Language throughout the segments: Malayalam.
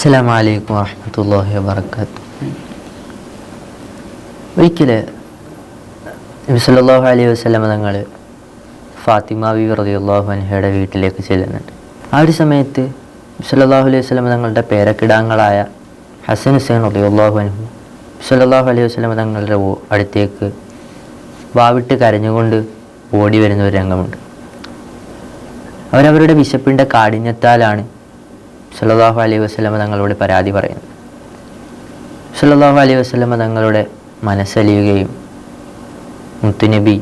അസ്സാം വലൈക്കും വാഹമത്തല്ലാഹി വാബർക്കാത്തു ഒരിക്കൽ നബി സല്ലല്ലാഹു അലൈഹി വസല്ലമ തങ്ങൾ ഫാത്തിമ ബി റളിയല്ലാഹു അൻഹയുടെ വീട്ടിലേക്ക് ചെല്ലുന്നുണ്ട്. ആ ഒരു സമയത്ത് നബി സല്ലല്ലാഹു അലൈഹി വസ്ലമ തങ്ങളുടെ പേരക്കിടാങ്ങളായ ഹസൻ ഹുസൈൻ റളിയല്ലാഹു അൻഹു നബി സല്ലല്ലാഹു അലൈഹി വസ്ലമ തങ്ങളുടെ അടുത്തേക്ക് വാവിട്ട് കരഞ്ഞുകൊണ്ട് ഓടി വരുന്ന ഒരു രംഗമുണ്ട്. അവരവരുടെ വിശപ്പിന്റെ കാഠിന്യത്താലാണ് സല്ലല്ലാഹു അലൈഹി വസ്ലമ തങ്ങളോട് പരാതി പറയുന്നു. സല്ലല്ലാഹു അലൈഹി വസ്ലമ തങ്ങളുടെ മനസ്സലിയുകയും മുത്തുനബി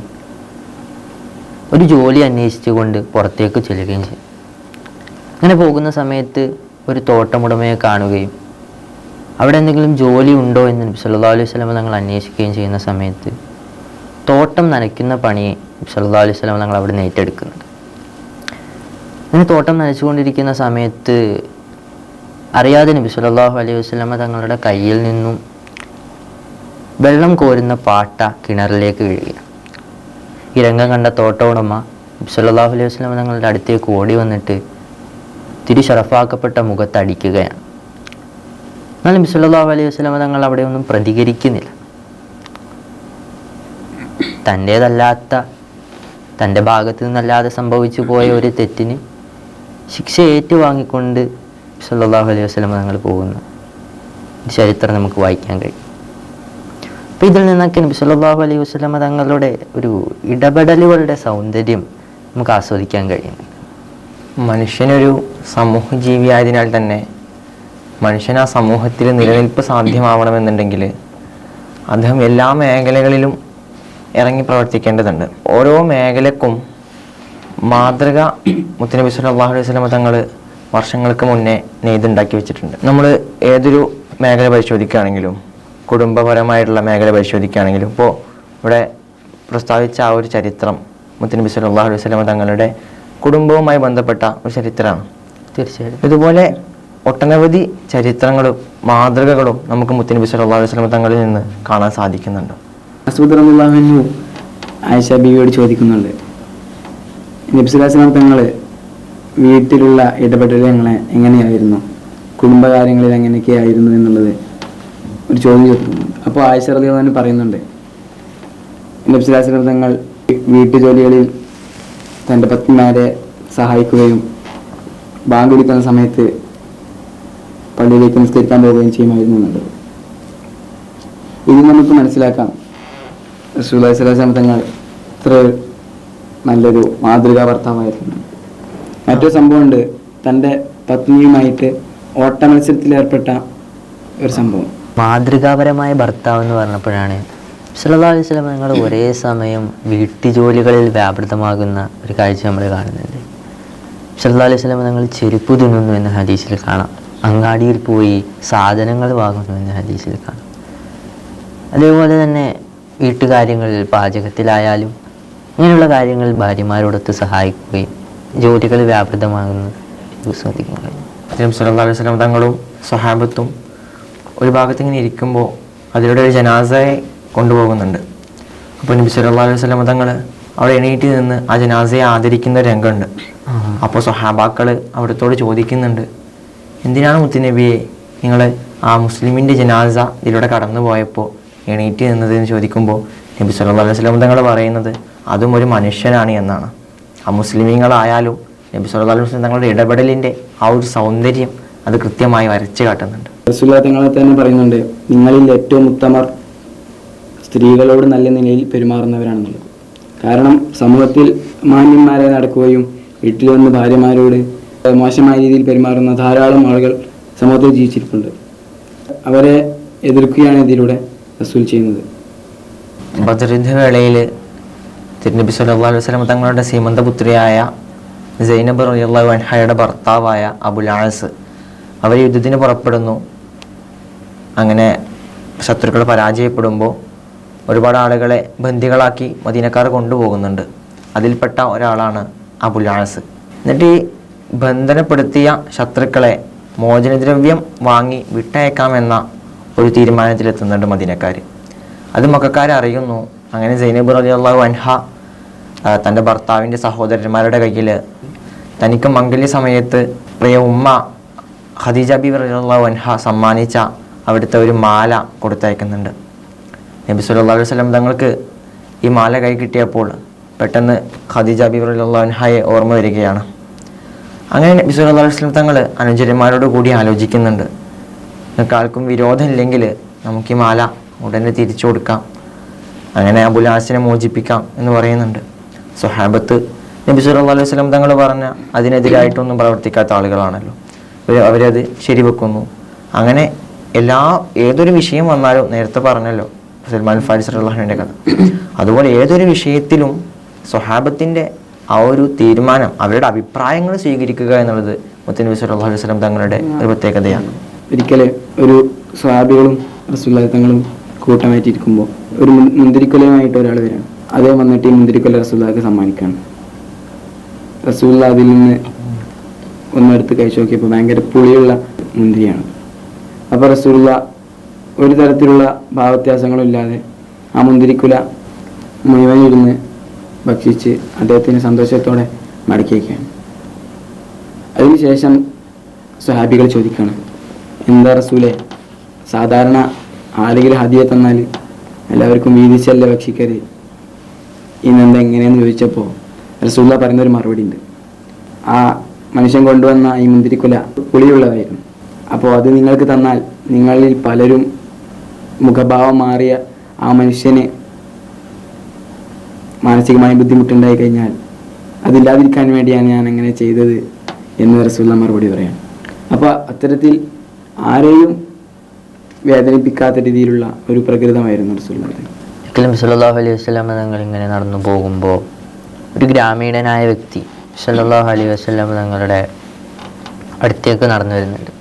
ഒരു ജോലി അന്വേഷിച്ചുകൊണ്ട് പുറത്തേക്ക് ചെല്ലുകയും ചെയ്തു. അങ്ങനെ പോകുന്ന സമയത്ത് ഒരു തോട്ടമുടമയെ കാണുകയും അവിടെ എന്തെങ്കിലും ജോലി ഉണ്ടോ എന്ന് സല്ലല്ലാഹു അലൈഹി വസല്ലമ തങ്ങൾ അന്വേഷിക്കുകയും ചെയ്യുന്ന സമയത്ത് തോട്ടം നനയ്ക്കുന്ന നബി സല്ലല്ലാഹു അലൈഹി വസല്ലമ തങ്ങൾ അവിടെ നിന്ന് ഏറ്റെടുക്കുന്നുണ്ട്. അങ്ങനെ തോട്ടം നനച്ചുകൊണ്ടിരിക്കുന്ന സമയത്ത് അറിയാതെ നബി സല്ലല്ലാഹു അലൈഹി വസ്ലമ തങ്ങളുടെ കയ്യിൽ നിന്നും വെള്ളം കോരുന്ന പാട്ട കിണറിലേക്ക് വീഴുകയാണ്. ഈ രംഗം കണ്ട തോട്ട ഉടമ നബി സല്ലല്ലാഹു അലൈഹി വസ്ലമ തങ്ങളുടെ അടുത്തേക്ക് ഓടി വന്നിട്ട് തിരി ഷറഫാക്കപ്പെട്ട മുഖത്ത് അടിക്കുകയാണ്. എന്നാൽ നബി സല്ലല്ലാഹു അലൈഹി വസ്ലമ തങ്ങൾ അവിടെ ഒന്നും പ്രതികരിക്കുന്നില്ല. തന്റേതല്ലാത്ത തന്റെ ഭാഗത്തു നിന്നല്ലാതെ സംഭവിച്ചു പോയ ഒരു തെറ്റിന് ശിക്ഷ ഏറ്റുവാങ്ങിക്കൊണ്ട് സല്ലല്ലാഹു അലൈഹി വസല്ലം തങ്ങൾ പോകുന്ന. ചരിത്രം നമുക്ക് വായിക്കാൻ കഴിയും. അപ്പോൾ ഇതിൽ നിന്നൊക്കെ നബി സല്ലാഹു അലൈഹി വസ്ലമ തങ്ങളുടെ ഒരു ഇടപെടലുകളുടെ സൗന്ദര്യം നമുക്ക് ആസ്വദിക്കാൻ കഴിയുന്നു മനുഷ്യനൊരു സമൂഹ ജീവിയായതിനാൽ തന്നെ മനുഷ്യൻ ആ സമൂഹത്തിൽ നിലനിൽപ്പ് സാധ്യമാവണമെന്നുണ്ടെങ്കിൽ അദ്ദേഹം എല്ലാ മേഖലകളിലും ഇറങ്ങി പ്രവർത്തിക്കേണ്ടതുണ്ട്. ഓരോ മേഖലക്കും മാതൃക മുത്തനബി സല്ലാഹു അലൈഹി വസല്ലമ തങ്ങൾ വർഷങ്ങൾക്ക് മുന്നേ നെയ്തുണ്ടാക്കി വെച്ചിട്ടുണ്ട്. നമ്മൾ ഏതൊരു മേഖല പരിശോധിക്കുകയാണെങ്കിലും കുടുംബപരമായിട്ടുള്ള മേഖല പരിശോധിക്കുകയാണെങ്കിലും ഇപ്പോൾ ഇവിടെ പ്രസ്താവിച്ച ആ ഒരു ചരിത്രം മുത്തനബി സല്ലല്ലാഹു അലൈഹി തങ്ങളുടെ കുടുംബവുമായി ബന്ധപ്പെട്ട ഒരു ചരിത്രമാണ്. തീർച്ചയായിട്ടും. ഇതുപോലെ ഒട്ടനവധി ചരിത്രങ്ങളും മാതൃകകളും നമുക്ക് മുത്തനബി അലൈഹി വസല്ലമ തങ്ങളിൽ നിന്ന് കാണാൻ സാധിക്കുന്നുണ്ട്. മസൂദ് റഹ്മുല്ലാഹു ആയിഷ ബീവിയോട് ചോദിക്കുന്നുണ്ട്. നബ്സുലാസ്ലാം തങ്ങൾ വീട്ടിലുള്ള ഇടപെടലുകളെ എങ്ങനെയായിരുന്നു? കുടുംബകാര്യങ്ങളിൽ എങ്ങനെയൊക്കെയായിരുന്നു എന്നുള്ളത് ഒരു ചോദ്യം ചോദിക്കുന്നുണ്ട്. അപ്പോൾ ആയിഷ തന്നെ പറയുന്നുണ്ട്. നബ്സുലാസ്ലാം തങ്ങൾ വീട്ടുജോലികളിൽ തന്റെ പത്നിമാരെ സഹായിക്കുകയും ബാങ്ക് വിളിക്കുന്ന സമയത്ത് പള്ളിയിലേക്ക് നിസ്കരിക്കാൻ പോവുകയും ചെയ്യുമായിരുന്നു എന്നുള്ളത്. ഇത് നമുക്ക് മനസ്സിലാക്കാം. തങ്ങൾ ഇത്ര നല്ലൊരു മാതൃകാ ഭർത്താവായിരുന്നു. മറ്റൊരു സംഭവമുണ്ട്. തന്റെ പത്നിയുമായിട്ട് ഓട്ട മത്സരത്തിൽ ഏർപ്പെട്ട ഒരു സംഭവം. മാതൃകാപരമായ ഭർത്താവ് എന്ന് പറഞ്ഞപ്പോഴാണ് അലൈഹി വസല്ലം തങ്ങൾ ഒരേ സമയം വീട്ടുജോലികളിൽ വ്യാപൃതമാകുന്ന ഒരു കാഴ്ച നമ്മൾ കാണുന്നുണ്ട്. സല്ലല്ലാഹു അലൈഹി വസല്ലം തങ്ങൾ ചെരുപ്പ് തിന്നുന്നു എന്ന ഹദീസിൽ കാണാം. അങ്ങാടിയിൽ പോയി സാധനങ്ങൾ വാങ്ങുന്നു എന്ന ഹദീസിൽ കാണാം. അതേപോലെ തന്നെ വീട്ടുകാര്യങ്ങളിൽ പാചകത്തിലായാലും ഇങ്ങനെയുള്ള കാര്യങ്ങൾ ഭാര്യമാരോടൊത്ത് സഹായിക്കുകയും ജോലികൾ വ്യാപൃതമാകുന്നത് ശ്രദ്ധിക്കാൻ കഴിയും നബി സല്ലല്ലാഹു അലൈഹി വസല്ലം തങ്ങളും സ്വഹാബത്തും ഒരു ഭാഗത്ത് ഇങ്ങനെ ഇരിക്കുമ്പോൾ അതിലൂടെ ഒരു ജനാസയെ കൊണ്ടുപോകുന്നുണ്ട്. അപ്പോൾ നബി സല്ലല്ലാഹു അലൈഹി വസല്ലം തങ്ങൾ അവിടെ എണീറ്റ് നിന്ന് ആ ജനാസയെ ആദരിക്കുന്ന ഒരു രംഗമുണ്ട്. അപ്പോൾ സഹാബാക്കൾ അവിടത്തോട് ചോദിക്കുന്നുണ്ട് എന്തിനാണ് മുത്തുനബിയെ നിങ്ങൾ ആ മുസ്ലിമിന്റെ ജനാസ ഇതിലൂടെ കടന്നു പോയപ്പോൾ എണീറ്റ് നിന്നതെന്ന് ചോദിക്കുമ്പോൾ നബി സല്ലല്ലാഹു അലൈഹി വസല്ലം തങ്ങൾ പറയുന്നത് അതും ഒരു മനുഷ്യനാണ് എന്നാണ്. ആ മുസ്ലിമീങ്ങളായാലും നബി അലൈഹി വസല്ലം തങ്ങളുടെ ഇടപെടലിന്റെ ആ ഒരു സൗന്ദര്യം അത് കൃത്യമായി വരച്ചു കാട്ടുന്നുണ്ട്. തങ്ങളെ തന്നെ പറയുന്നുണ്ട് നിങ്ങളിൽ ഏറ്റവും ഉത്തമർ സ്ത്രീകളോട് നല്ല നിലയിൽ പെരുമാറുന്നവരാണെന്നുള്ളത്. കാരണം സമൂഹത്തിൽ മാന്യന്മാരെ നടക്കുകയും വീട്ടിൽ വന്ന് ഭാര്യമാരോട് മോശമായ രീതിയിൽ പെരുമാറുന്ന ധാരാളം ആളുകൾ സമൂഹത്തിൽ ജീവിച്ചിരിപ്പുണ്ട്. അവരെ എതിർക്കുകയാണ് ഇതിലൂടെ റസൂൽ ചെയ്യുന്നത്. ഭദ്രയുദ്ധവേളയിൽ വേളയിൽ തിരുനബി സല്ലല്ലാഹു അലൈഹി വസല്ലം തങ്ങളുടെ സീമന്തപുത്രിയായ സൈനബ് റളിയല്ലാഹു അൻഹയുടെ ഭർത്താവായ അബുൽ ആസ്. അവർ യുദ്ധത്തിന് പുറപ്പെടുന്നു. അങ്ങനെ ശത്രുക്കൾ പരാജയപ്പെടുമ്പോൾ ഒരുപാട് ആളുകളെ ബന്ദികളാക്കി മദീനക്കാർ കൊണ്ടുപോകുന്നുണ്ട്. അതിൽപ്പെട്ട ഒരാളാണ് അബുൽ ആസ്. എന്നിട്ട് ഈ ബന്ധനപ്പെടുത്തിയ ശത്രുക്കളെ മോചനദ്രവ്യം വാങ്ങി വിട്ടയക്കാമെന്ന ഒരു തീരുമാനത്തിലെത്തുന്നുണ്ട് മദീനക്കാർ അത് മക്കാരെ അറിയുന്നു അങ്ങനെ സൈനബ് റളിയല്ലാഹു അൻഹ ആ, തന്റെ ഭർത്താവിന്റെ സഹോദരന്മാരുടെ കയ്യിൽ തനിക്ക് മംഗല്യ സമയത്ത് പ്രിയ ഉമ്മ ഖദീജ ബി അള്ളാഹു അൻഹ സമ്മാനിച്ച അവിടുത്തെ ഒരു മാല കൊടുത്തയക്കുന്നുണ്ട്. നബി അലൈഹി വസല്ലം തങ്ങൾക്ക് ഈ മാല കൈ കിട്ടിയപ്പോൾ പെട്ടെന്ന് ഖദീജ ബി റളിയല്ലാഹു അൻഹയെ ഓർമ്മ വരികയാണ്. അങ്ങനെ നബി അലൈഹി വസ്ലം തങ്ങൾ അനുചരന്മാരോട് കൂടി ആലോചിക്കുന്നുണ്ട്. നിങ്ങൾക്ക് ആർക്കും വിരോധമില്ലെങ്കിൽ നമുക്ക് ഈ മാല ഉടനെ തിരിച്ചു കൊടുക്കാം. അങ്ങനെ അബുലാസിനെ മോചിപ്പിക്കാം എന്ന് പറയുന്നുണ്ട്. സ്വഹാബത്ത് നബി സുല്ലാ അലൈഹി സ്വലം തങ്ങൾ പറഞ്ഞ അതിനെതിരായിട്ടൊന്നും പ്രവർത്തിക്കാത്ത ആളുകളാണല്ലോ. അവർ അവരത് ശരിവെക്കുന്നു. അങ്ങനെ എല്ലാ ഏതൊരു വിഷയം വന്നാലും നേരത്തെ പറഞ്ഞല്ലോ സൽമാൻ ഫാരിസ് റഹ്ലാനുവിന്റെ കഥ. അതുപോലെ ഏതൊരു വിഷയത്തിലും സ്വഹാബത്തിന്റെ ആ ഒരു തീരുമാനം അവരുടെ അഭിപ്രായങ്ങൾ സ്വീകരിക്കുക എന്നുള്ളത് മുത്തനബി സല്ലല്ലാഹു അലൈഹി സ്വലം തങ്ങളുടെ ഒരു പ്രത്യേകതയാണ്. ഒരിക്കൽ ഒരു സ്വാബികളും റസൂല്ലാത്തങ്ങളും കൂട്ടമായിട്ടിരിക്കുമ്പോൾ ഒരു മുന്തിരിക്കൊലയുമായിട്ട് ഒരാൾ വരാം അതേ വന്നിട്ട് ഈ മുന്തിരിക്കൊല റസൂല്ലാക്ക് സമ്മാനിക്കുകയാണ് റസൂല്ല അതിൽ നിന്ന് ഒന്നെടുത്ത് കഴിച്ചു നോക്കിയപ്പോൾ ഭയങ്കര പുളിയുള്ള മുന്തിരിയാണ്. അപ്പോൾ റസൂല്ല ഒരു തരത്തിലുള്ള ഭാവവ്യത്യാസങ്ങളും ഇല്ലാതെ ആ മുന്തിരിക്കുല മുഴുവൻ ഇരുന്ന് ഭക്ഷിച്ച് അദ്ദേഹത്തിന് സന്തോഷത്തോടെ മടക്കി വയ്ക്കുകയാണ് അതിനുശേഷം സ്വഹാബികൾ ചോദിക്കുകയാണ് എന്താ റസൂലെ സാധാരണ ആരെങ്കിലും ഹതിയെ തന്നാൽ എല്ലാവർക്കും വീതിച്ചല്ല ഭക്ഷിക്കരുത് ഇന്നെന്താ എങ്ങനെയെന്ന് ചോദിച്ചപ്പോൾ റസൂല്ല പറയുന്ന ഒരു മറുപടി ഉണ്ട് ആ മനുഷ്യൻ കൊണ്ടുവന്ന ഈ മുന്തിരിക്കുല പുളിയുള്ളതായിരുന്നു. അപ്പോൾ അത് നിങ്ങൾക്ക് തന്നാൽ നിങ്ങളിൽ പലരും മുഖഭാവം മാറിയ ആ മനുഷ്യന് മാനസികമായി ബുദ്ധിമുട്ടുണ്ടായി കഴിഞ്ഞാൽ അതില്ലാതിരിക്കാൻ വേണ്ടിയാണ് ഞാൻ അങ്ങനെ ചെയ്തത് എന്ന് റസൂല്ല മറുപടി പറയാം അപ്പോൾ അത്തരത്തിൽ ആരെയും വേദനിപ്പിക്കാത്ത രീതിയിലുള്ള ഒരു പ്രകൃതമായിരുന്നു ഒരിക്കലും സല്ലല്ലാഹു അലൈഹി വസല്ലം. തങ്ങൾ ഇങ്ങനെ നടന്നു പോകുമ്പോൾ ഒരു ഗ്രാമീണനായ വ്യക്തി സല്ലാഹു അലൈഹി വസല്ലം തങ്ങളുടെ അടുത്തേക്ക് നടന്നു വരുന്നുണ്ട്.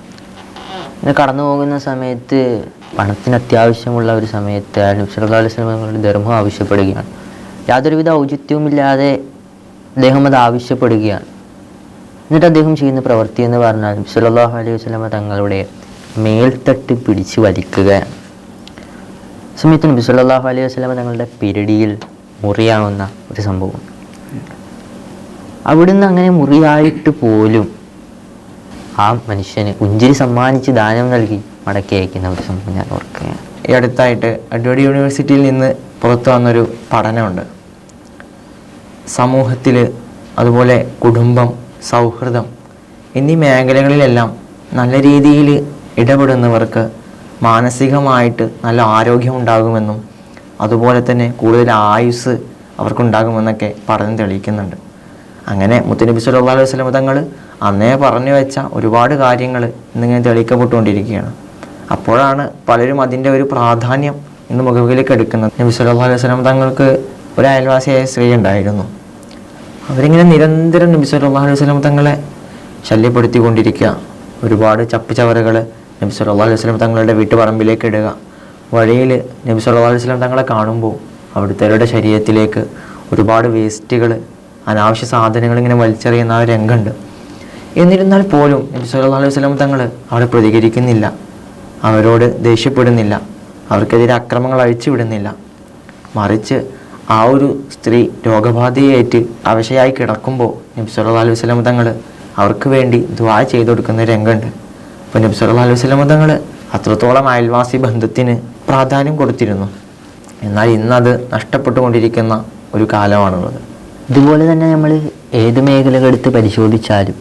ഇങ്ങനെ കടന്നു പോകുന്ന സമയത്ത് പണത്തിന് അത്യാവശ്യമുള്ള ഒരു സമയത്ത് സല്ലാ അലൈഹി വസല്ലം തങ്ങളുടെ ധർമ്മം ആവശ്യപ്പെടുകയാണ്. യാതൊരുവിധ ഔചിത്യവുമില്ലാതെ അദ്ദേഹം അത് ആവശ്യപ്പെടുകയാണ്. എന്നിട്ട് അദ്ദേഹം ചെയ്യുന്ന പ്രവൃത്തി എന്ന് പറഞ്ഞാൽ സല്ലാഹു അലൈഹി വസല്ലം തങ്ങളുടെ മേൽത്തട്ട് പിടിച്ച് വലിക്കുക. സമയത്ത് നബി സല്ലല്ലാഹു അലൈഹി വസ്ലാമ തങ്ങളുടെ പിരടിയിൽ മുറിയാവുന്ന ഒരു സംഭവം. അവിടുന്ന് അങ്ങനെ മുറിയായിട്ട് പോലും ആ മനുഷ്യന് ഉഞ്ചിരി സമ്മാനിച്ച് ദാനം നൽകി മടക്കി അയക്കുന്ന ഒരു സംഭവം ഞാൻ ഓർക്കുകയാണ്. ഈ അടുത്തായിട്ട് അഡ്വടി യൂണിവേഴ്സിറ്റിയിൽ നിന്ന് പുറത്തു വന്നൊരു പഠനമുണ്ട്. സമൂഹത്തിൽ അതുപോലെ കുടുംബം സൗഹൃദം എന്നീ മേഖലകളിലെല്ലാം നല്ല രീതിയിൽ ഇടപെടുന്നവർക്ക് മാനസികമായിട്ട് നല്ല ആരോഗ്യം ഉണ്ടാകുമെന്നും അതുപോലെ തന്നെ കൂടുതൽ ആയുസ് അവർക്കുണ്ടാകുമെന്നൊക്കെ പഠനം തെളിയിക്കുന്നുണ്ട്. അങ്ങനെ മുത്തനബി സല്ലല്ലാഹു അലൈഹി വസല്ലം തങ്ങൾ അന്നേ പറഞ്ഞു വെച്ച ഒരുപാട് കാര്യങ്ങൾ ഇന്നിങ്ങനെ തെളിയിക്കപ്പെട്ടുകൊണ്ടിരിക്കുകയാണ്. അപ്പോഴാണ് പലരും അതിന്റെ ഒരു പ്രാധാന്യം ഇന്ന് മുഖവിലേക്ക് എടുക്കുന്നത്. നബി സല്ലല്ലാഹു അലൈഹി വസല്ലം തങ്ങൾക്ക് ഒരു അയൽവാസിയായ സ്ത്രീ ഉണ്ടായിരുന്നു. അവരിങ്ങനെ നിരന്തരം നബി സല്ലല്ലാഹു അലൈഹി വസല്ലം തങ്ങളെ ശല്യപ്പെടുത്തിക്കൊണ്ടിരിക്കുക. ഒരുപാട് ചപ്പുചവറുകൾ നബി സല്ലല്ലാഹു അലൈഹി വസല്ലം തങ്ങളുടെ വീട്ടുപറമ്പിലേക്ക് ഇടുക. വഴിയിൽ നബി സല്ലല്ലാഹു അലൈഹി വസല്ലം തങ്ങളെ കാണുമ്പോൾ അവിടുത്തെ ശരീരത്തിലേക്ക് ഒരുപാട് വേസ്റ്റുകൾ അനാവശ്യ സാധനങ്ങൾ ഇങ്ങനെ വലിച്ചെറിയുന്ന ആ രംഗമുണ്ട്. എന്നിരുന്നാൽ പോലും നബി സല്ലല്ലാഹു അലൈഹി വസല്ലം തങ്ങൾ അവിടെ പ്രതികരിക്കുന്നില്ല. അവരോട് ദേഷ്യപ്പെടുന്നില്ല. അവർക്കെതിരെ അക്രമങ്ങൾ അഴിച്ചുവിടുന്നില്ല മറിച്ച് ആ ഒരു സ്ത്രീ രോഗബാധയേറ്റ് അവശയായി കിടക്കുമ്പോൾ നബി സല്ലല്ലാഹു അലൈഹി വസല്ലം തങ്ങൾ അവർക്ക് വേണ്ടി ദ്വാ ചെയ്തു കൊടുക്കുന്ന രംഗമുണ്ട്. അപ്പോൾ നബി സല്ലല്ലാഹു അലൈഹി വസല്ലം തങ്ങൾ അത്രത്തോളം അയൽവാസി ബന്ധത്തിന് പ്രാധാന്യം കൊടുത്തിരുന്നു. എന്നാൽ ഇന്നത് നഷ്ടപ്പെട്ടുകൊണ്ടിരിക്കുന്ന ഒരു കാലമാണുള്ളത്. ഇതുപോലെ തന്നെ നമ്മൾ ഏത് മേഖലകൾ എടുത്ത് പരിശോധിച്ചാലും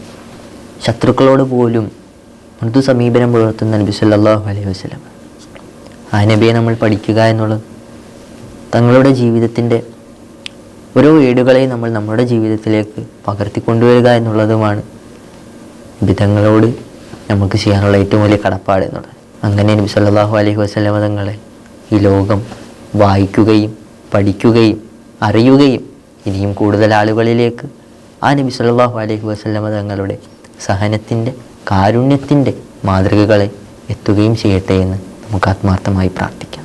ശത്രുക്കളോട് പോലും മൃദു സമീപനം പുലർത്തുന്ന നബി സല്ലാഹു അലൈഹി വസല്ലം. ആ നബിയെ നമ്മൾ പഠിക്കുക എന്നുള്ളത് തങ്ങളുടെ ജീവിതത്തിന്റെ ഓരോ ഏടുകളെയും നമ്മൾ നമ്മുടെ ജീവിതത്തിലേക്ക് പകർത്തിക്കൊണ്ടുവരിക എന്നുള്ളതുമാണ് വിധങ്ങളോട് നമുക്ക് ചെയ്യാനുള്ള ഏറ്റവും വലിയ കടപ്പാട് എന്നുള്ളത് അങ്ങനെ നബി സല്ലാഹു അലൈഹി വസല്ലമ തങ്ങളെ ഈ ലോകം വായിക്കുകയും പഠിക്കുകയും അറിയുകയും ഇനിയും കൂടുതൽ ആളുകളിലേക്ക് ആ നബി സല്ലാഹു അലൈഹി വസല്ലമ തങ്ങളുടെ സഹനത്തിന്റെ കാരുണ്യത്തിന്റെ മാതൃകകളെ എത്തുകയും ചെയ്യട്ടെ എന്ന് നമുക്ക് ആത്മാർത്ഥമായി പ്രാർത്ഥിക്കാം.